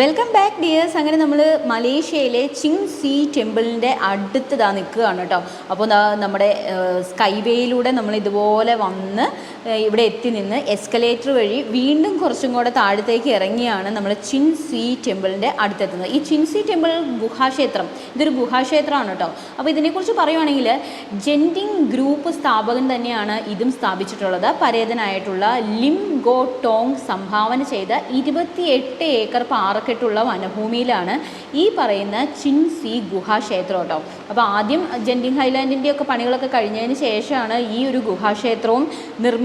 Welcome back dears അങ്ങനെ നമ്മൾ മലേഷ്യയിലെ ചിങ് സി ടെമ്പിളിന്റെ അടുത്തതാ നിൽക്കുകയാണ് കേട്ടോ. അപ്പോൾ നമ്മുടെ സ്കൈവേയിലൂടെ നമ്മൾ ഇതുപോലെ വന്ന് ഇവിടെ എത്തി നിന്ന് എസ്കലേറ്റർ വഴി വീണ്ടും കുറച്ചും കൂടെ താഴത്തേക്ക് ഇറങ്ങിയാണ് നമ്മൾ ചിൻസി ടെമ്പിളിന്റെ അടുത്തെത്തുന്നത്. ഈ ചിൻസി ടെമ്പിൾ ഗുഹാക്ഷേത്രം ഇതൊരു ഗുഹാക്ഷേത്രമാണ് കേട്ടോ. അപ്പോൾ ഇതിനെക്കുറിച്ച് പറയുവാണെങ്കിൽ ജെന്റിങ് ഗ്രൂപ്പ് സ്ഥാപകൻ തന്നെയാണ് ഇതും സ്ഥാപിച്ചിട്ടുള്ളത്. പരേതനായിട്ടുള്ള ലിം ഗോ ടോങ് സംഭാവന ചെയ്ത ഇരുപത്തിയെട്ട് ഏക്കർ പാറക്കെട്ടുള്ള വനഭൂമിയിലാണ് ഈ പറയുന്ന ചിൻസി ഗുഹാക്ഷേത്രം കേട്ടോ. അപ്പോൾ ആദ്യം ജെന്റിങ് ഹൈലാൻഡിന്റെയൊക്കെ പണികളൊക്കെ കഴിഞ്ഞതിന് ശേഷമാണ് ഈ ഒരു ഗുഹാക്ഷേത്രവും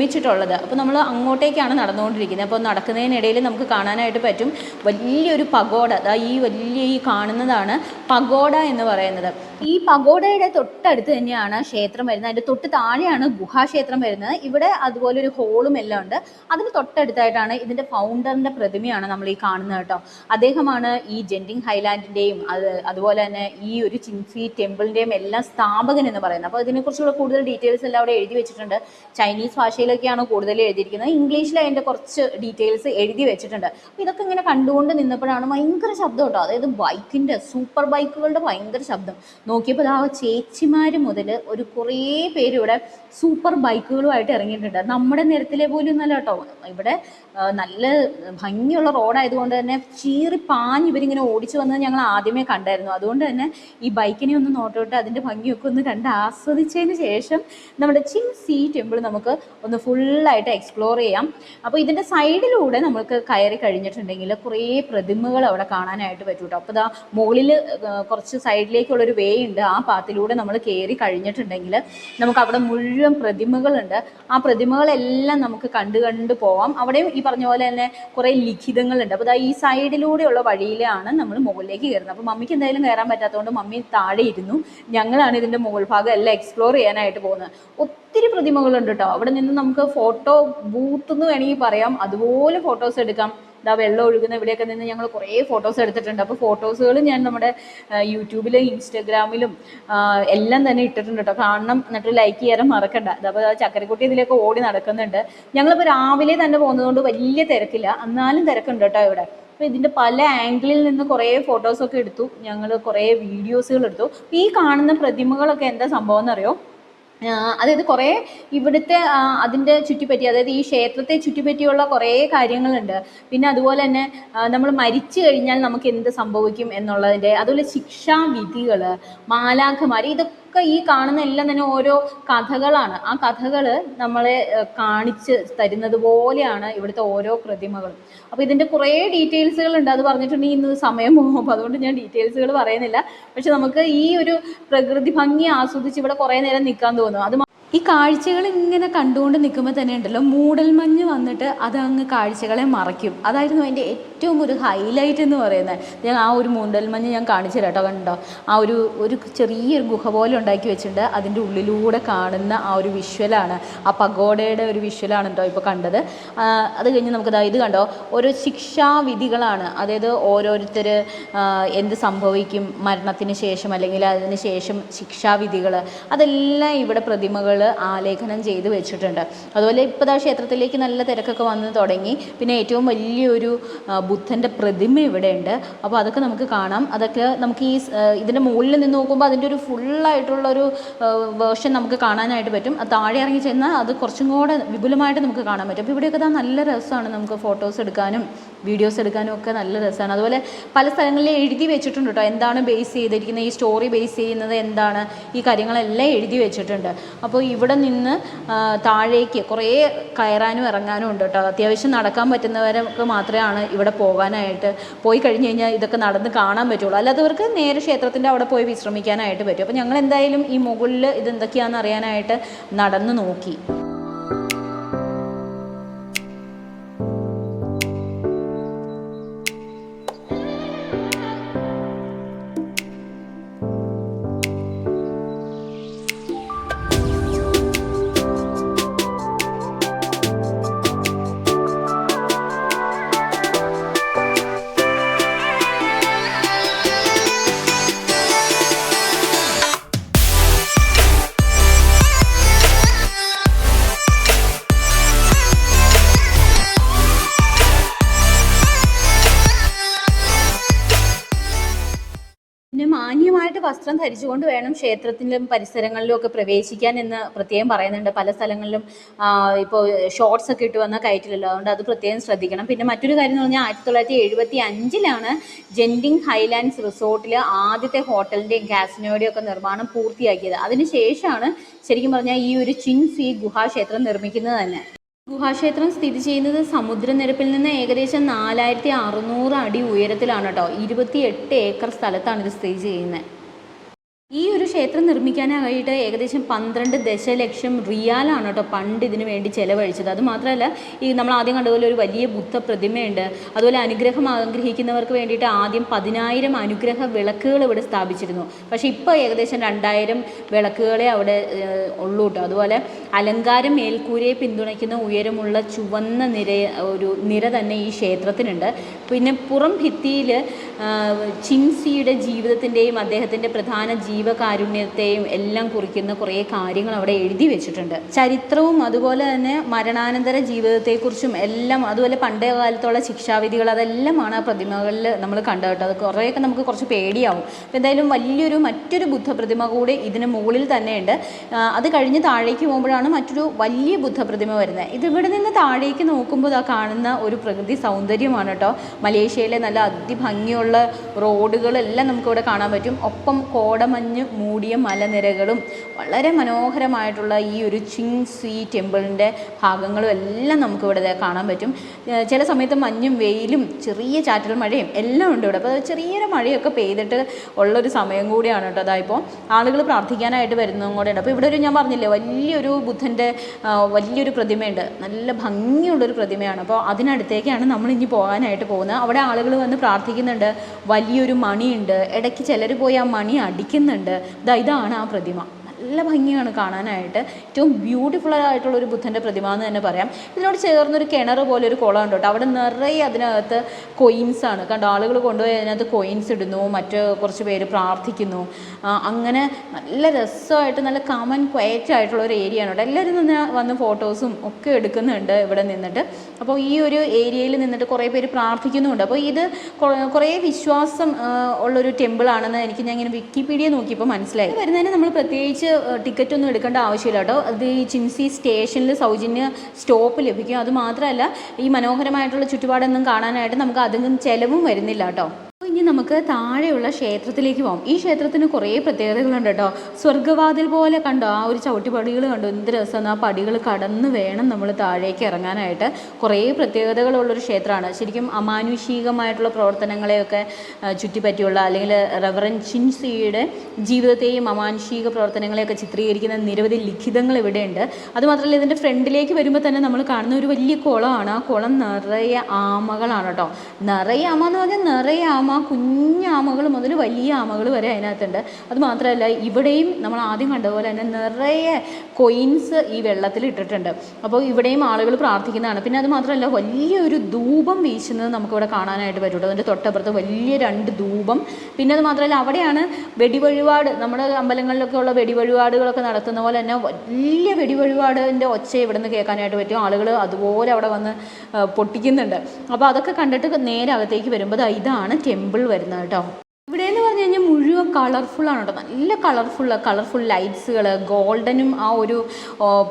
നിർമ്മിച്ചിട്ടുള്ളത് അപ്പോൾ നമ്മൾ അങ്ങോട്ടേക്കാണ് നടന്നുകൊണ്ടിരിക്കുന്നത്. അപ്പോൾ നടക്കുന്നതിനിടയിൽ നമുക്ക് കാണാനായിട്ട് പറ്റും വലിയൊരു പഗോഡ. അതാ ഈ വലിയ ഈ കാണുന്നതാണ് പഗോഡ എന്ന് പറയുന്നത്. ഈ പഗോഡയുടെ തൊട്ടടുത്ത് തന്നെയാണ് ക്ഷേത്രം വരുന്നത്. അതിന്റെ തൊട്ട് താഴെയാണ് ഗുഹാക്ഷേത്രം വരുന്നത്. ഇവിടെ അതുപോലെ ഒരു ഹോളും എല്ലാം ഉണ്ട്. അതിന് തൊട്ടടുത്തായിട്ടാണ് ഇതിന്റെ ഫൗണ്ടറിന്റെ പ്രതിമയാണ് നമ്മൾ ഈ കാണുന്നത് കേട്ടോ. അദ്ദേഹമാണ് ഈ ജെന്റിങ് ഹൈലാൻഡിന്റെയും അത് അതുപോലെ തന്നെ ഈ ഒരു ചിൻസി ടെമ്പിളിന്റെയും എല്ലാം സ്ഥാപകൻ എന്ന് പറയുന്നത്. അപ്പോൾ ഇതിനെക്കുറിച്ചുള്ള കൂടുതൽ ഡീറ്റെയിൽസ് എല്ലാം അവിടെ എഴുതി വെച്ചിട്ടുണ്ട്. ചൈനീസ് ഭാഷയിലൊക്കെയാണ് കൂടുതൽ എഴുതിയിരിക്കുന്നത്. ഇംഗ്ലീഷിൽ അതിന്റെ കുറച്ച് ഡീറ്റെയിൽസ് എഴുതി വെച്ചിട്ടുണ്ട്. അപ്പോൾ ഇതൊക്കെ ഇങ്ങനെ കണ്ടുകൊണ്ട് നിന്നപ്പോഴാണ് ഭയങ്കര ശബ്ദം കേട്ടോ. അതായത് ബൈക്കിന്റെ സൂപ്പർ ബൈക്കുകളുടെ ഭയങ്കര ശബ്ദം. നോക്കിയപ്പോൾ ആ ചേച്ചിമാർ മുതൽ ഒരു കുറേ പേര് ഇവിടെ സൂപ്പർ ബൈക്കുകളുമായിട്ട് ഇറങ്ങിയിട്ടുണ്ട്. നമ്മുടെ നിരത്തിലെ പോലും നല്ല കേട്ടോ. ഇവിടെ നല്ല ഭംഗിയുള്ള റോഡായതുകൊണ്ട് തന്നെ ചീറി പാഞ്ഞ് ഇവരിങ്ങനെ ഓടിച്ചു വന്നത് ഞങ്ങൾ ആദ്യമേ കണ്ടായിരുന്നു. അതുകൊണ്ട് തന്നെ ഈ ബൈക്കിനെ ഒന്ന് നോട്ടോട്ട് അതിന്റെ ഭംഗിയൊക്കെ ഒന്ന് കണ്ട് ആസ്വദിച്ചതിന് ശേഷം നമ്മുടെ ചിങ് സി ടെമ്പിൾ നമുക്ക് ഒന്ന് ഫുള്ളായിട്ട് എക്സ്പ്ലോർ ചെയ്യാം. അപ്പോൾ ഇതിന്റെ സൈഡിലൂടെ നമുക്ക് കയറി കഴിഞ്ഞിട്ടുണ്ടെങ്കിൽ കുറേ പ്രതിമകൾ അവിടെ കാണാനായിട്ട് പറ്റും കേട്ടോ അപ്പോൾ ഇതാ മുകളിൽ കുറച്ച് സൈഡിലേക്കുള്ളൊരു വേ ഉണ്ട്. ആ പാത്തിലൂടെ നമ്മൾ കയറി കഴിഞ്ഞിട്ടുണ്ടെങ്കിൽ നമുക്ക് അവിടെ മുഴുവൻ പ്രതിമകളുണ്ട്. ആ പ്രതിമകളെല്ലാം നമുക്ക് കണ്ട് കണ്ട് പോവാം. അവിടെയും ഈ പറഞ്ഞ പോലെ തന്നെ കുറേ ലിഖിതങ്ങളുണ്ട്. അപ്പോൾ ഈ സൈഡിലൂടെയുള്ള വഴിയിലാണ് നമ്മൾ മുകളിലേക്ക് കയറുന്നത്. അപ്പോൾ മമ്മിക്ക് എന്തായാലും കയറാൻ പറ്റാത്തതുകൊണ്ട് മമ്മി താഴെ ഇരുന്നു. ഞങ്ങളാണ് ഇതിന്റെ മുകൾ ഭാഗം എല്ലാം എക്സ്പ്ലോർ ചെയ്യാനായിട്ട് പോകുന്നത്. ഒത്തിരി പ്രതിമകളുണ്ട് കേട്ടോ. അവിടെ നിന്ന് നമുക്ക് ഫോട്ടോ ബൂത്ത് എന്ന് വേണമെങ്കിൽ പറയാം. അതുപോലെ ഫോട്ടോസ് എടുക്കാം. ഇതാ വെള്ളം ഒഴുകുന്ന ഇവിടെയൊക്കെ നിന്ന് ഞങ്ങൾ കുറേ ഫോട്ടോസ് എടുത്തിട്ടുണ്ട്. അപ്പോൾ ഫോട്ടോസുകൾ ഞാൻ നമ്മുടെ യൂട്യൂബിലും ഇൻസ്റ്റഗ്രാമിലും എല്ലാം തന്നെ ഇട്ടിട്ടുണ്ട് കേട്ടോ കാണണം എന്നിട്ട് ലൈക്ക് ചെയ്യാൻ മറക്കണ്ട. അപ്പോൾ ചക്കരക്കുട്ടി ഇതിലേക്ക് ഓടി നടക്കുന്നുണ്ട്. ഞങ്ങളിപ്പോൾ രാവിലെ തന്നെ പോകുന്നതുകൊണ്ട് വലിയ തിരക്കില്ല. എന്നാലും തിരക്കുണ്ട് കേട്ടോ ഇവിടെ. അപ്പോൾ ഇതിന്റെ പല ആംഗിളിൽ നിന്ന് കുറേ ഫോട്ടോസൊക്കെ എടുത്തു. ഞങ്ങൾ കുറേ വീഡിയോസുകൾ എടുത്തു. ഈ കാണുന്ന പ്രതിമകളൊക്കെ എന്താ സംഭവം എന്നറിയോ? അതായത് കുറേ ഇവിടുത്തെ അതിന്റെ ചുറ്റിപ്പറ്റി അതായത് ഈ ക്ഷേത്രത്തെ ചുറ്റിപ്പറ്റിയുള്ള കുറേ കാര്യങ്ങളുണ്ട്. പിന്നെ അതുപോലെ തന്നെ നമ്മൾ മരിച്ചു കഴിഞ്ഞാൽ നമുക്ക് എന്ത് സംഭവിക്കും എന്നുള്ളതിന്റെ അതുപോലെ ശിക്ഷാവിധികൾ മാലാഖമാർ ഇതൊക്കെ ഈ കാണുന്ന എല്ലാം തന്നെ ഓരോ കഥകളാണ്. ആ കഥകൾ നമ്മളെ കാണിച്ച് തരുന്നത് പോലെയാണ് ഇവിടുത്തെ ഓരോ പ്രതിമകളും. അപ്പോൾ ഇതിന്റെ കുറേ ഡീറ്റെയിൽസുകൾ ഉണ്ട്. അത് പറഞ്ഞിട്ടുണ്ടെങ്കിൽ ഇന്ന് സമയം പോകും. അപ്പോൾ അതുകൊണ്ട് ഞാൻ ഡീറ്റെയിൽസുകൾ പറയുന്നില്ല. പക്ഷെ നമുക്ക് ഈ ഒരു പ്രകൃതി ഭംഗി ആസ്വദിച്ച് ഇവിടെ കുറേ നേരം നിൽക്കാൻ തോന്നും. അത് ഈ കാഴ്ചകൾ ഇങ്ങനെ കണ്ടുകൊണ്ട് നിൽക്കുമ്പോൾ തന്നെ ഉണ്ടല്ലോ മൂടൽമഞ്ഞ് വന്നിട്ട് അത് അങ്ങ് കാഴ്ചകളെ മറയ്ക്കും. അതായിരുന്നു അതിന്റെ ഏറ്റവും ഒരു ഹൈലൈറ്റ് എന്ന് പറയുന്നത്. ഞാൻ ആ ഒരു മൂടൽമഞ്ഞ് ഞാൻ കാണിച്ചു കേട്ടോ കണ്ടോ? ആ ഒരു ഒരു ചെറിയൊരു ഗുഹ പോലെ ഉണ്ടാക്കി വെച്ചിട്ടുണ്ട്. അതിന്റെ ഉള്ളിലൂടെ കാണുന്ന ആ ഒരു വിഷ്വലാണ് ആ പഗോഡയുടെ ഒരു വിഷ്വലാണ് കേട്ടോ ഇപ്പോൾ കണ്ടത്. അത് കഴിഞ്ഞ് നമുക്ക് ഇത് കണ്ടോ? ഓരോ ശിക്ഷാവിധികളാണ്. അതായത് ഓരോരുത്തർ എന്ത് സംഭവിക്കും മരണത്തിന് ശേഷം അല്ലെങ്കിൽ അതിന് ശേഷം ശിക്ഷാവിധികൾ അതെല്ലാം ഇവിടെ പ്രതിമകൾ ആലേഖനം ചെയ്ത് വെച്ചിട്ടുണ്ട്. അതുപോലെ ഇപ്പോൾ ആ ക്ഷേത്രത്തിലേക്ക് നല്ല തിരക്കൊക്കെ വന്ന് തുടങ്ങി. പിന്നെ ഏറ്റവും വലിയൊരു ബുദ്ധന്റെ പ്രതിമ ഇവിടെ ഉണ്ട് അപ്പോൾ അതൊക്കെ നമുക്ക് കാണാം. അതൊക്കെ നമുക്ക് ഈ ഇതിന്റെ മുകളിൽ നിന്ന് നോക്കുമ്പോൾ അതിന്റെ ഒരു ഫുള്ളായിട്ടുള്ളൊരു വേർഷൻ നമുക്ക് കാണാനായിട്ട് പറ്റും. താഴെ ഇറങ്ങി ചെന്നാൽ അത് കുറച്ചും കൂടെ വിപുലമായിട്ട് നമുക്ക് കാണാൻ പറ്റും. അപ്പോൾ ഇവിടെയൊക്കെ നല്ല രസമാണ് നമുക്ക് ഫോട്ടോസ് എടുക്കാനും. വീഡിയോസ് എടുക്കാനും ഒക്കെ നല്ല രസമാണ്. അതുപോലെ പല സ്ഥലങ്ങളിൽ എഴുതി വെച്ചിട്ടുണ്ട് കേട്ടോ എന്താണ് ബേസ് ചെയ്തിരിക്കുന്നത്? ഈ സ്റ്റോറി ബേസ് ചെയ്യുന്നത് എന്താണ്? ഈ കാര്യങ്ങളെല്ലാം എഴുതി വെച്ചിട്ടുണ്ട്. അപ്പോൾ ഇവിടെ നിന്ന് താഴേക്ക് കുറേ കയറാനും ഇറങ്ങാനും ഉണ്ട് കേട്ടോ അത്യാവശ്യം നടക്കാൻ പറ്റുന്നവരൊക്കെ മാത്രമാണ് ഇവിടെ പോകാനായിട്ട്. പോയി കഴിഞ്ഞ് കഴിഞ്ഞാൽ ഇതൊക്കെ നടന്ന് കാണാൻ പറ്റുള്ളൂ. അല്ലാത്തവർക്ക് നേരെ ക്ഷേത്രത്തിന്റെ അവിടെ പോയി വിശ്രമിക്കാനായിട്ട് പറ്റും. അപ്പോൾ ഞങ്ങൾ എന്തായാലും ഈ മുകളിൽ ഇത് എന്തൊക്കെയാണെന്ന് അറിയാനായിട്ട് നടന്ന് നോക്കി. വസ്ത്രം ധരിച്ചുകൊണ്ട് വേണം ക്ഷേത്രത്തിലും പരിസരങ്ങളിലും ഒക്കെ പ്രവേശിക്കാൻ എന്ന് പ്രത്യേകം പറയുന്നുണ്ട്. പല സ്ഥലങ്ങളിലും ഇപ്പോൾ ഷോർട്സ് ഒക്കെ ഇട്ട് വന്നാൽ കയറ്റില്ലല്ലോ. അതുകൊണ്ട് അത് പ്രത്യേകം ശ്രദ്ധിക്കണം. പിന്നെ മറ്റൊരു കാര്യം എന്ന് പറഞ്ഞാൽ ആയിരത്തി തൊള്ളായിരത്തി എഴുപത്തി അഞ്ചിലാണ് ജെൻഡിങ് ഹൈലാൻഡ്സ് റിസോർട്ടിൽ ആദ്യത്തെ ഹോട്ടലിന്റെയും കാസിനോയുടെയും ഒക്കെ നിർമ്മാണം പൂർത്തിയാക്കിയത്. അതിനുശേഷമാണ് ശരിക്കും പറഞ്ഞാൽ ഈ ഒരു ചിൻസ് ഈ ഗുഹാക്ഷേത്രം നിർമ്മിക്കുന്നത് തന്നെ. ഗുഹാക്ഷേത്രം സ്ഥിതി ചെയ്യുന്നത് സമുദ്രനിരപ്പിൽ നിന്ന് ഏകദേശം നാലായിരത്തി അറുന്നൂറ് അടി ഉയരത്തിലാണ് കേട്ടോ. ഇരുപത്തി എട്ട് ഏക്കർ സ്ഥലത്താണ് ഇത് സ്ഥിതി ചെയ്യുന്നത്. ഈ ഒരു ക്ഷേത്രം നിർമ്മിക്കാനായിട്ട് ഏകദേശം പന്ത്രണ്ട് ദശലക്ഷം റിയാലാണ് കേട്ടോ പണ്ട് ഇതിനു വേണ്ടി ചെലവഴിച്ചത്. അത് മാത്രമല്ല ഈ നമ്മൾ ആദ്യം കണ്ടതുപോലെ ഒരു വലിയ ബുദ്ധ പ്രതിമയുണ്ട് അതുപോലെ അനുഗ്രഹം ആഗ്രഹിക്കുന്നവർക്ക് വേണ്ടിയിട്ട് ആദ്യം പതിനായിരം അനുഗ്രഹ വിളക്കുകൾ ഇവിടെ സ്ഥാപിച്ചിരുന്നു. പക്ഷേ ഇപ്പോൾ ഏകദേശം രണ്ടായിരം വിളക്കുകളെ അവിടെ ഉള്ളൂ കേട്ടോ. അതുപോലെ അലങ്കാരം മേൽക്കൂരയെ പിന്തുണയ്ക്കുന്ന ഉയരമുള്ള ചുവന്ന നിര ഒരു നിര തന്നെ ഈ ക്ഷേത്രത്തിനുണ്ട്. പിന്നെ പുറം ഭിത്തിയിൽ ചിൻസിയുടെ ജീവിതത്തിന്റെയും അദ്ദേഹത്തിന്റെ പ്രധാന ജീവകാരുണ്യത്തെയും എല്ലാം കുറിക്കുന്ന കുറേ കാര്യങ്ങൾ അവിടെ എഴുതി വെച്ചിട്ടുണ്ട്. ചരിത്രവും അതുപോലെ തന്നെ മരണാനന്തര ജീവിതത്തെക്കുറിച്ചും എല്ലാം അതുപോലെ പണ്ടേ കാലത്തുള്ള ശിക്ഷാവിധികൾ അതെല്ലാമാണ് ആ പ്രതിമകളിൽ നമ്മൾ കണ്ടത് കേട്ടോ. കുറേയൊക്കെ നമുക്ക് കുറച്ച് പേടിയാവും. അപ്പോൾ എന്തായാലും വലിയൊരു മറ്റൊരു ബുദ്ധപ്രതിമ കൂടി ഇതിന് മുകളിൽ തന്നെയുണ്ട്. അത് കഴിഞ്ഞ് താഴേക്ക് പോകുമ്പോഴാണ് മറ്റൊരു വലിയ ബുദ്ധപ്രതിമ വരുന്നത്. ഇത് ഇവിടെ നിന്ന് താഴേക്ക് നോക്കുമ്പോൾ ആ കാണുന്ന ഒരു പ്രകൃതി സൗന്ദര്യമാണ് കേട്ടോ. മലേഷ്യയിലെ നല്ല അതിഭംഗിയുള്ള റോഡുകളെല്ലാം നമുക്കിവിടെ കാണാൻ പറ്റും. ഒപ്പം കോടമഞ്ഞ് മൂടിയ മലനിരകളും വളരെ മനോഹരമായിട്ടുള്ള ഈ ഒരു ചിങ് സി ടെമ്പിളിന്റെ ഭാഗങ്ങളും എല്ലാം നമുക്കിവിടെ കാണാൻ പറ്റും. ചില സമയത്ത് മഞ്ഞും വെയിലും ചെറിയ ചാറ്റൽ മഴയും എല്ലാം ഉണ്ട് ഇവിടെ. അപ്പോൾ ചെറിയൊരു മഴയൊക്കെ പെയ്തിട്ട് ഉള്ളൊരു സമയം കൂടിയാണ് കേട്ടോ അതായപ്പോൾ ആളുകൾ പ്രാർത്ഥിക്കാനായിട്ട് വരുന്നതും കൂടെ ഉണ്ട് അപ്പോൾ ഇവിടെ ഒരു ഞാൻ പറഞ്ഞില്ലേ വലിയൊരു ബുദ്ധന്റെ വലിയൊരു പ്രതിമയുണ്ട്. നല്ല ഭംഗിയുള്ളൊരു പ്രതിമയാണ്. അപ്പോൾ അതിനടുത്തേക്കാണ് നമ്മൾ ഇനി പോകാനായിട്ട് പോകുന്നത്. അവിടെ ആളുകൾ വന്ന് പ്രാർത്ഥിക്കുന്നുണ്ട്. വലിയൊരു മണിയുണ്ട്. ഇടയ്ക്ക് ചിലർ പോയി ആ മണി അടിക്കുന്നുണ്ട്. ഇതാ ഇതാണ് ആ പ്രതിമ. നല്ല ഭംഗിയാണ് കാണാനായിട്ട്. ഏറ്റവും ബ്യൂട്ടിഫുൾ ആയിട്ടുള്ള ഒരു ബുദ്ധന്റെ പ്രതിമ എന്ന് തന്നെ പറയാം. ഇതിനോട് ചേർന്നൊരു കിണർ പോലെ ഒരു കുളം ഉണ്ട് കേട്ടോ. അവിടെ നിറയെ അതിനകത്ത് കൊയിൻസ് ആണ്. കണ്ടോ ആളുകൾ കൊണ്ടുപോയി അതിനകത്ത് കൊയിൻസ് ഇടുന്നു. മറ്റ് കുറച്ച് പേര് പ്രാർത്ഥിക്കുന്നു. അങ്ങനെ നല്ല രസമായിട്ട് നല്ല കാമൻ ക്വയറ്റ് ആയിട്ടുള്ള ഒരു ഏരിയ ആണ് കേട്ടോ. എല്ലാവരും നിന്ന് വന്ന് ഫോട്ടോസും ഒക്കെ എടുക്കുന്നുണ്ട് ഇവിടെ നിന്നിട്ട്. അപ്പോൾ ഈ ഒരു ഏരിയയിൽ നിന്നിട്ട് കുറേ പേര് പ്രാർത്ഥിക്കുന്നുമുണ്ട്. അപ്പോൾ ഇത് കുറേ വിശ്വാസം ഉള്ളൊരു ടെമ്പിൾ ആണെന്ന് എനിക്ക് ഞാൻ ഇങ്ങനെ വിക്കിപീഡിയ നോക്കിയപ്പോൾ മനസ്സിലായി വരുന്നതിന് നമ്മൾ പ്രത്യേകിച്ച് ടിക്കറ്റ് ഒന്നും എടുക്കേണ്ട ആവശ്യമില്ല കേട്ടോ. അത് ഈ ചിംസി സ്റ്റേഷനിൽ സൗജന്യ സ്റ്റോപ്പ് ലഭിക്കും. അതുമാത്രമല്ല ഈ മനോഹരമായിട്ടുള്ള ചുറ്റുപാടൊന്നും കാണാനായിട്ട് നമുക്ക് അധികം ചിലവും വരുന്നില്ല കേട്ടോ. ഇനി നമുക്ക് താഴെയുള്ള ക്ഷേത്രത്തിലേക്ക് പോകാം ഈ ക്ഷേത്രത്തിന് കുറേ പ്രത്യേകതകളുണ്ട് കേട്ടോ. സ്വർഗവാതിൽ പോലെ കണ്ടോ? ആ ഒരു ചവിട്ടിപ്പടികൾ കണ്ടോ? എന്ത് രസമാണ്. ആ പടികൾ കടന്ന് വേണം നമ്മൾ താഴേക്ക് ഇറങ്ങാനായിട്ട്. കുറേ പ്രത്യേകതകളുള്ളൊരു ക്ഷേത്രമാണ്. ശരിക്കും അമാനുഷികമായിട്ടുള്ള പ്രവർത്തനങ്ങളെയൊക്കെ ചുറ്റിപ്പറ്റിയുള്ള അല്ലെങ്കിൽ റെവറൻ ചിൻസിയുടെ ജീവിതത്തെയും അമാനുഷിക പ്രവർത്തനങ്ങളെയൊക്കെ ചിത്രീകരിക്കുന്ന നിരവധി ലിഖിതങ്ങൾ ഇവിടെയുണ്ട്. അതുമാത്രമല്ല ഇതിന്റെ ഫ്രണ്ടിലേക്ക് വരുമ്പോൾ തന്നെ നമ്മൾ കാണുന്ന ഒരു വലിയ കുളമാണ്. ആ കുളം നിറയെ ആമകളാണ് കേട്ടോ. നിറയെ ആമ എന്ന് പറഞ്ഞാൽ നിറയെ ആമ കുഞ്ഞാമകൾ മുതൽ വലിയ ആമകൾ വരെ അതിനകത്തുണ്ട്. അത് മാത്രമല്ല ഇവിടെയും നമ്മൾ ആദ്യം കണ്ട പോലെ തന്നെ നിറയെ കൊയിൻസ് ഈ വെള്ളത്തിൽ ഇട്ടിട്ടുണ്ട്. അപ്പോൾ ഇവിടെയും ആളുകൾ പ്രാർത്ഥിക്കുന്നതാണ്. പിന്നെ അത് മാത്രമല്ല വലിയൊരു ധൂപം വീശുന്നത് നമുക്കിവിടെ കാണാനായിട്ട് പറ്റുള്ളൂ. അതിന്റെ തൊട്ടപ്പുറത്ത് വലിയ രണ്ട് ധൂപം. പിന്നെ അത് മാത്രമല്ല അവിടെയാണ് വെടിവഴിപാട് നമ്മുടെ അമ്പലങ്ങളിലൊക്കെ ഉള്ള വെടിവഴിപാടുകളൊക്കെ നടത്തുന്ന പോലെ തന്നെ വലിയ വെടിവഴിപാടിന്റെ ഒച്ച ഇവിടെ നിന്ന് കേൾക്കാനായിട്ട് പറ്റും. ആളുകൾ അതുപോലെ അവിടെ വന്ന് പൊട്ടിക്കുന്നുണ്ട്. അപ്പോൾ അതൊക്കെ കണ്ടിട്ട് നേരെ അകത്തേക്ക് വരുമ്പോൾ ഇതാണ് ടെമ്പിൾ വരുന്നത് കേട്ടോ ഇവിടെ എന്ന് പറഞ്ഞു കഴിഞ്ഞാൽ മുഴുവൻ കളർഫുള്ളാണ് കേട്ടോ നല്ല കളർഫുൾ കളർഫുൾ ലൈറ്റ്സുകൾ ഗോൾഡനും ആ ഒരു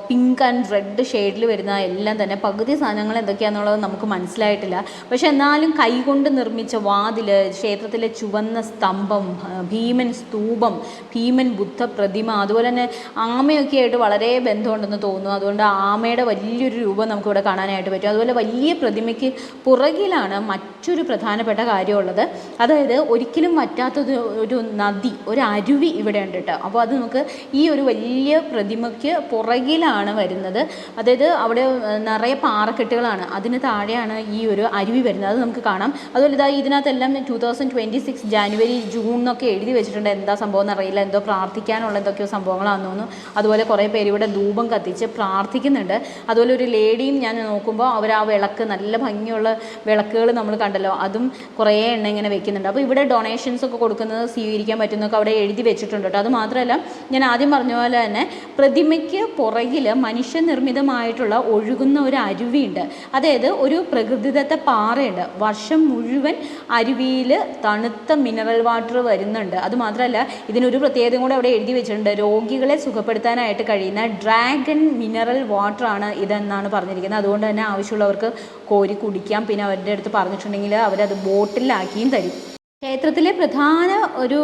പിങ്ക് ആൻഡ് റെഡ് ഷെയ്ഡിൽ വരുന്ന എല്ലാം തന്നെ. പകുതി സാധനങ്ങൾ എന്തൊക്കെയാണെന്നുള്ളത് നമുക്ക് മനസ്സിലായിട്ടില്ല. പക്ഷെ എന്നാലും കൈകൊണ്ട് നിർമ്മിച്ച വാതിൽ ക്ഷേത്രത്തിലെ ചുവന്ന സ്തംഭം ഭീമൻ സ്തൂപം ഭീമൻ ബുദ്ധ പ്രതിമ അതുപോലെ തന്നെ ആമയൊക്കെ ആയിട്ട് വളരെ ബന്ധമുണ്ടെന്ന് തോന്നുന്നു. അതുകൊണ്ട് ആമയുടെ വലിയൊരു രൂപം നമുക്കിവിടെ കാണാനായിട്ട് പറ്റും. അതുപോലെ വലിയ പ്രതിമയ്ക്ക് പുറകിലാണ് മറ്റൊരു പ്രധാനപ്പെട്ട കാര്യമുള്ളത്. അതായത് ഒരിക്കലും വറ്റാത്തൊരു ഒരു നദി ഒരു അരുവി ഇവിടെ ഉണ്ട് കേട്ടോ അപ്പോൾ അത് നമുക്ക് ഈ ഒരു വലിയ പ്രതിമയ്ക്ക് പുറകിലാണ് വരുന്നത്. അതായത് അവിടെ നിറയെ പാറക്കെട്ടുകളാണ്. അതിന് താഴെയാണ് ഈ ഒരു അരുവി വരുന്നത്. അത് നമുക്ക് കാണാം. അതുപോലെ ഇതാ ഇതിനകത്തെല്ലാം two thousand twenty six January June എന്നൊക്കെ എഴുതി വെച്ചിട്ടുണ്ട്. എന്താ സംഭവം എന്നറിയില്ല. എന്തോ പ്രാർത്ഥിക്കാനുള്ള എന്തൊക്കെയോ സംഭവങ്ങളാണെന്ന് തോന്നുന്നു. അതുപോലെ കുറേ പേര് ഇവിടെ ധൂപം കത്തിച്ച് പ്രാർത്ഥിക്കുന്നുണ്ട്. അതുപോലെ ഒരു ലേഡിയും ഞാൻ നോക്കുമ്പോൾ അവർ ആ വിളക്ക് നല്ല ഭംഗിയുള്ള വിളക്കുകൾ നമ്മൾ കണ്ടല്ലോ. അതും കുറേ എണ്ണ ഇങ്ങനെ വെക്കുന്നുണ്ട്. അപ്പോൾ ഇവിടെ ഡൊണേഷൻസ് ഒക്കെ കൊടുക്കുന്നത് സ്വീകരിക്കാൻ ദർശിക്കാൻ പറ്റുന്നൊക്കെ അവിടെ എഴുതി വെച്ചിട്ടുണ്ട് കേട്ടോ. അത് മാത്രമല്ല ഞാൻ ആദ്യം പറഞ്ഞ പോലെ തന്നെ പ്രതിമയ്ക്ക് പുറകിൽ മനുഷ്യനിർമ്മിതമായിട്ടുള്ള ഒഴുകുന്ന ഒരു അരുവിയുണ്ട്. അതായത് ഒരു പ്രകൃതിദത്ത പാറയുണ്ട്. വർഷം മുഴുവൻ അരുവിയിൽ തണുത്ത മിനറൽ വാട്ടർ വരുന്നുണ്ട്. അത് മാത്രമല്ല ഇതിനൊരു പ്രത്യേകതയും കൂടെ അവിടെ എഴുതി വെച്ചിട്ടുണ്ട്. രോഗികളെ സുഖപ്പെടുത്താനായിട്ട് കഴിയുന്ന ഡ്രാഗൺ മിനറൽ വാട്ടറാണ് ഇതെന്നാണ് പറഞ്ഞിരിക്കുന്നത്. അതുകൊണ്ട് തന്നെ ആവശ്യമുള്ളവർക്ക് കോരി കുടിക്കാം. പിന്നെ അവരുടെ അടുത്ത് പറഞ്ഞിട്ടുണ്ടെങ്കിൽ അവരത് ബോട്ടിലാക്കിയും തരും. ക്ഷേത്രത്തിലെ പ്രധാന ഒരു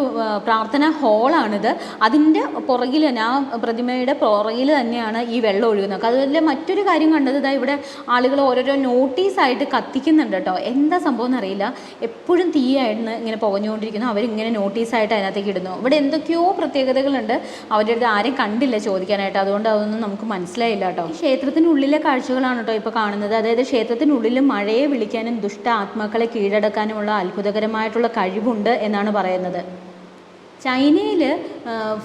പ്രാർത്ഥനാ ഹാളാണിത്. അതിന്റെ പുറകിൽ തന്നെ ആ പ്രതിമയുടെ പുറകിൽ തന്നെയാണ് ഈ വെള്ളം ഒഴുകുന്നത്. അതുപോലെ മറ്റൊരു കാര്യം കണ്ടത് ഇതാ ഇവിടെ ആളുകൾ ഓരോരോ നോട്ടീസായിട്ട് കത്തിക്കുന്നുണ്ട് കേട്ടോ. എന്താ സംഭവം എന്നറിയില്ല. എപ്പോഴും തീയായിരുന്നു ഇങ്ങനെ പുകഞ്ഞുകൊണ്ടിരിക്കുന്നു. അവരിങ്ങനെ നോട്ടീസായിട്ട് അതിനകത്തേക്ക് ഇടുന്നു. ഇവിടെ എന്തൊക്കെയോ പ്രത്യേകതകളുണ്ട്. അവരുടെ അടുത്ത് ആരും കണ്ടില്ല ചോദിക്കാനായിട്ട്. അതുകൊണ്ട് അതൊന്നും നമുക്ക് മനസ്സിലായില്ല കേട്ടോ. ക്ഷേത്രത്തിനുള്ളിലെ കാഴ്ചകളാണ് കേട്ടോ ഇപ്പോൾ കാണുന്നത്. അതായത് ക്ഷേത്രത്തിനുള്ളിൽ മഴയെ വിളിക്കാനും ദുഷ്ട ആത്മാക്കളെ കീഴടക്കാനുമുള്ള അത്ഭുതകരമായിട്ടുള്ള കഴിവുണ്ട് എന്നാണ് പറയുന്നത്. ചൈനയിൽ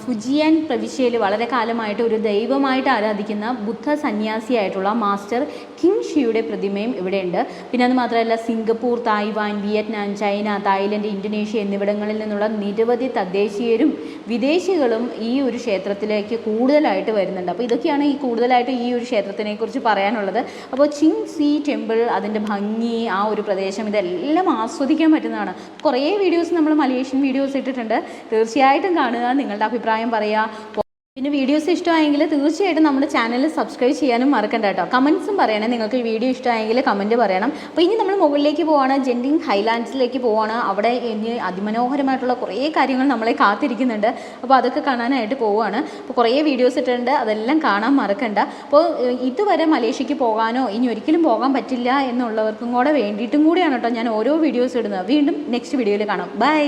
ഫുജിയാൻ പ്രവിശ്യയിൽ വളരെ കാലമായിട്ട് ഒരു ദൈവമായിട്ട് ആരാധിക്കുന്ന ബുദ്ധ സന്യാസിയായിട്ടുള്ള മാസ്റ്റർ കിങ് ഷിയുടെ പ്രതിമയും ഇവിടെയുണ്ട്. പിന്നെ അത് മാത്രമല്ല Singapore Taiwan Vietnam China Thailand Indonesia എന്നിവിടങ്ങളിൽ നിന്നുള്ള നിരവധി തദ്ദേശീയരും വിദേശികളും ഈ ഒരു ക്ഷേത്രത്തിലേക്ക് കൂടുതലായിട്ട് വരുന്നുണ്ട്. അപ്പോൾ ഇതൊക്കെയാണ് ഈ കൂടുതലായിട്ട് ഈ ഒരു ക്ഷേത്രത്തിനെ കുറിച്ച് പറയാനുള്ളത്. അപ്പോൾ ചിങ് സി ടെമ്പിൾ അതിന്റെ ഭംഗി ആ ഒരു പ്രദേശം ഇതെല്ലാം ആസ്വദിക്കാൻ പറ്റുന്നതാണ്. കുറേ വീഡിയോസ് നമ്മൾ മലേഷ്യൻ വീഡിയോസ് ഇട്ടിട്ടുണ്ട്. തീർച്ചയായിട്ടും കാണുക നിങ്ങളുടെ അഭിപ്രായം പറയുക. പിന്നെ വീഡിയോസ് ഇഷ്ടമായെങ്കിൽ തീർച്ചയായിട്ടും നമ്മുടെ ചാനൽ സബ്സ്ക്രൈബ് ചെയ്യാനും മറക്കണ്ട കേട്ടോ. കമൻസും പറയണേ. നിങ്ങൾക്ക് ഈ വീഡിയോ ഇഷ്ടമായെങ്കിൽ കമന്റ് പറയണം. അപ്പോൾ ഇനി നമ്മൾ മുകളിലേക്ക് പോവാണ്. ജെൻഡിങ് ഹൈലാൻഡ്സിലേക്ക് പോവാണ്. അവിടെ ഇനി അതിമനോഹരമായിട്ടുള്ള കുറേ കാര്യങ്ങൾ നമ്മളെ കാത്തിരിക്കുന്നുണ്ട്. അപ്പോൾ അതൊക്കെ കാണാനായിട്ട് പോവുകയാണ് അപ്പോൾ കുറേ വീഡിയോസ് ഇട്ടിട്ടുണ്ട്. അതെല്ലാം കാണാൻ മറക്കണ്ട. അപ്പോൾ ഇതുവരെ മലേഷ്യക്ക് പോകാനോ ഇനി ഒരിക്കലും പോകാൻ പറ്റില്ല എന്നുള്ളവർക്കും കൂടെ വേണ്ടിയിട്ടും കൂടിയാണ് കേട്ടോ ഞാൻ ഓരോ വീഡിയോസ് ഇടുന്നത്. വീണ്ടും നെക്സ്റ്റ് വീഡിയോയിൽ കാണാം. ബൈ